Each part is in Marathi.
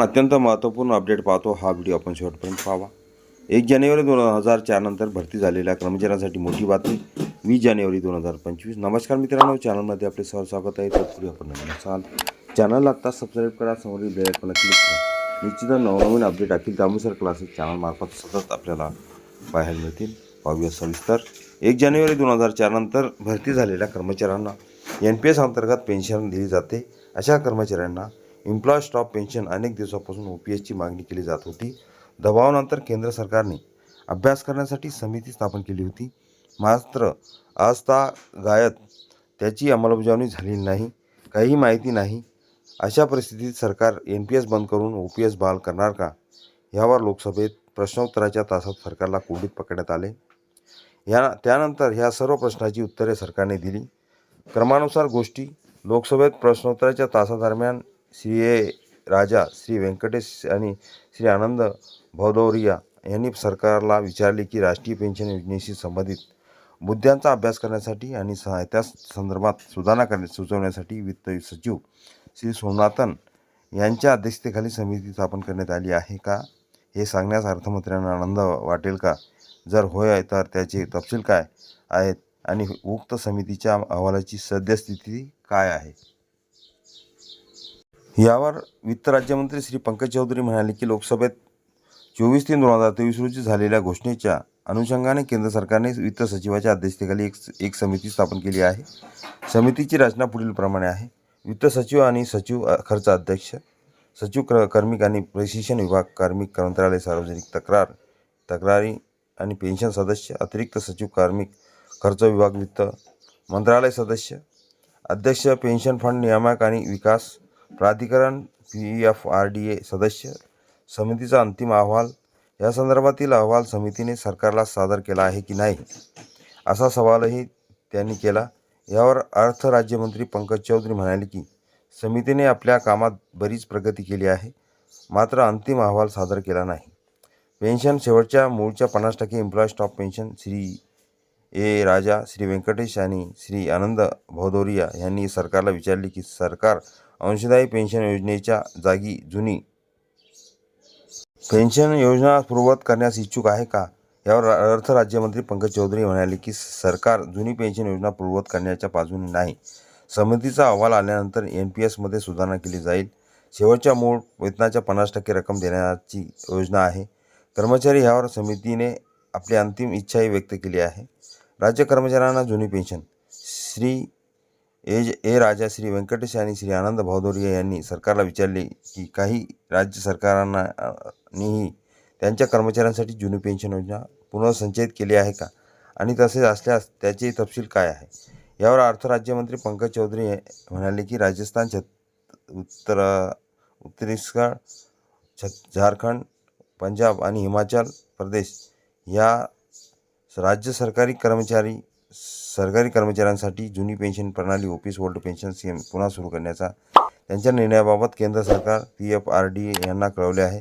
अत्यंत महत्त्वपूर्ण अपडेट पाहतो. हा व्हिडिओ आपण शेवटपर्यंत पाहावा. एक जानेवारी दोन हजार चारनंतर भरती झालेल्या कर्मचाऱ्यांसाठी मोठी बातमी वीस जानेवारी दोन हजार पंचवीस. नमस्कार मित्रांनो चॅनलमध्ये आपले सर स्वागत आहे. तत्पूर्वी आपण नवीन असाल आत्ता सबस्क्राईब करा समोरील बेल आयकॉनला क्लिक करा. निश्चित नवनवीन अपडेट असतील त्यानुसार क्लासेस चॅनलमार्फत सतत आपल्याला पाहायला मिळतील. पाहूया सविस्तर. एक जानेवारी दोन हजार चारनंतर भरती झालेल्या कर्मचाऱ्यांना एन पी एस अंतर्गत पेन्शन दिली जाते. अशा कर्मचाऱ्यांना एम्प्लॉय स्टॉप पेन्शन अनेक दिवसापासून ओ पी एसची मागणी केली जात होती. दबावानंतर केंद्र सरकारने अभ्यास करण्यासाठी समिती स्थापन केली होती. मात्र आजता गायत त्याची अंमलबजावणी झालेली नाही. काही माहिती नाही. अशा परिस्थितीत सरकार एन पी एस बंद करून ओ पी एस बहाल करणार का? ह्यावर लोकसभेत प्रश्नोत्तराच्या तासात सरकारला कोंडीत पकडण्यात आले. या त्यानंतर ह्या सर्व प्रश्नाची उत्तरे सरकारने दिली. क्रमानुसार गोष्टी. लोकसभेत प्रश्नोत्तराच्या तासादरम्यान श्री ए राजा श्री व्यंकटेश आणि श्री आनंद भदौरिया यांनी सरकारला विचारले की राष्ट्रीय पेन्शन योजनेशी संबंधित मुद्द्यांचा अभ्यास करण्यासाठी आणि स- त्या संदर्भात सुधारणा करण्या सुचवण्यासाठी वित्त सचिव श्री सोमनाथन यांच्या अध्यक्षतेखाली समिती स्थापन करण्यात आली आहे का? हे सांगण्यास अर्थमंत्र्यांना आनंद वाटेल का? जर होय तर त्याचे तपशील काय आहेत? आणि उक्त समितीच्या अहवालाची सद्यस्थिती काय आहे? यावर वित्त राज्यमंत्री श्री पंकज चौधरी म्हणाले की लोकसभेत चोवीस तीन दोन हजार तेवीस रोजी झालेल्या घोषणेच्या अनुषंगाने केंद्र सरकारने वित्त सचिवाच्या अध्यक्षतेखाली एक एक समिती स्थापन केली आहे. समितीची रचना पुढीलप्रमाणे आहे. वित्त सचिव आणि सचिव खर्च अध्यक्ष सचिव क्र कार्मिक आणि प्रशिक्षण विभाग कार्मिक मंत्रालय सार्वजनिक तक्रार तक्रारी आणि पेन्शन सदस्य अतिरिक्त सचिव कार्मिक खर्च विभाग वित्त मंत्रालय सदस्य अध्यक्ष पेन्शन फंड नियामक आणि विकास प्राधिकरण P F R D A सदस्य समितीचा अंतिम अहवाल या संदर्भातील अहवाल समितीने सरकारला सादर केला आहे की नाही? असा सवालही त्यांनी केला. यावर अर्थ राज्यमंत्री पंकज चौधरी म्हणाले की समितीने आपल्या कामात बरीच प्रगती केली आहे मात्र अंतिम अहवाल सादर केला नाही. पेन्शन शेवटच्या मूळच्या पन्नास टक्के employ stop pension Shri A Raja Shri Venkatesh आणि श्री आनंद भौदोरिया यांनी सरकारला विचारले की सरकार अंशदायी पेन्शन योजनेच्या जागी जुनी पेन्शन योजना पूर्ववत करण्यास इच्छुक आहे का? यावर अर्थ राज्यमंत्री पंकज चौधरी म्हणाले की सरकार जुनी पेन्शन योजना पूर्ववत करण्याच्या बाजूने नाही. समितीचा अहवाल आल्यानंतर एन पी एसमध्ये सुधारणा केली जाईल. शेवटच्या मूळ वेतनाच्या पन्नास टक्के रक्कम देण्याची योजना आहे. कर्मचारी ह्यावर समितीने आपली अंतिम इच्छाही व्यक्त केली आहे. राज्य कर्मचाऱ्यांना जुनी pension. Shri A A Raja Shri Venkatesh आणि श्री आनंद भावदोरिया यांनी सरकारला विचारले की काही राज्य सरकारांना नीही त्यांच्या कर्मचाऱ्यांसाठी जुनी पेन्शन योजना पुनर्संचयित केली आहे का? आणि तसेच असल्यास त्याचे तपशील काय आहे? यावर अर्थ राज्यमंत्री पंकज चौधरी म्हणाले की राजस्थान छत उत्तर उत्तरेखंड छत झारखंड पंजाब आणि हिमाचल प्रदेश या राज्य सरकारी कर्मचारी सरकारी कर्मचाऱ्यांसाठी जुनी पेन्शन प्रणाली ऑफिस ओल्ड पेन्शन स्कीम पुन्हा सुरू करण्याचा त्यांच्या निर्णयाबाबत केंद्र सरकार पी एफ आर डी यांना कळवले आहे.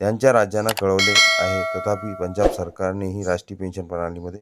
त्यांच्या राज्यांना कळवले आहे. तथापि पंजाब सरकारने ही राष्ट्रीय पेन्शन प्रणालीमध्ये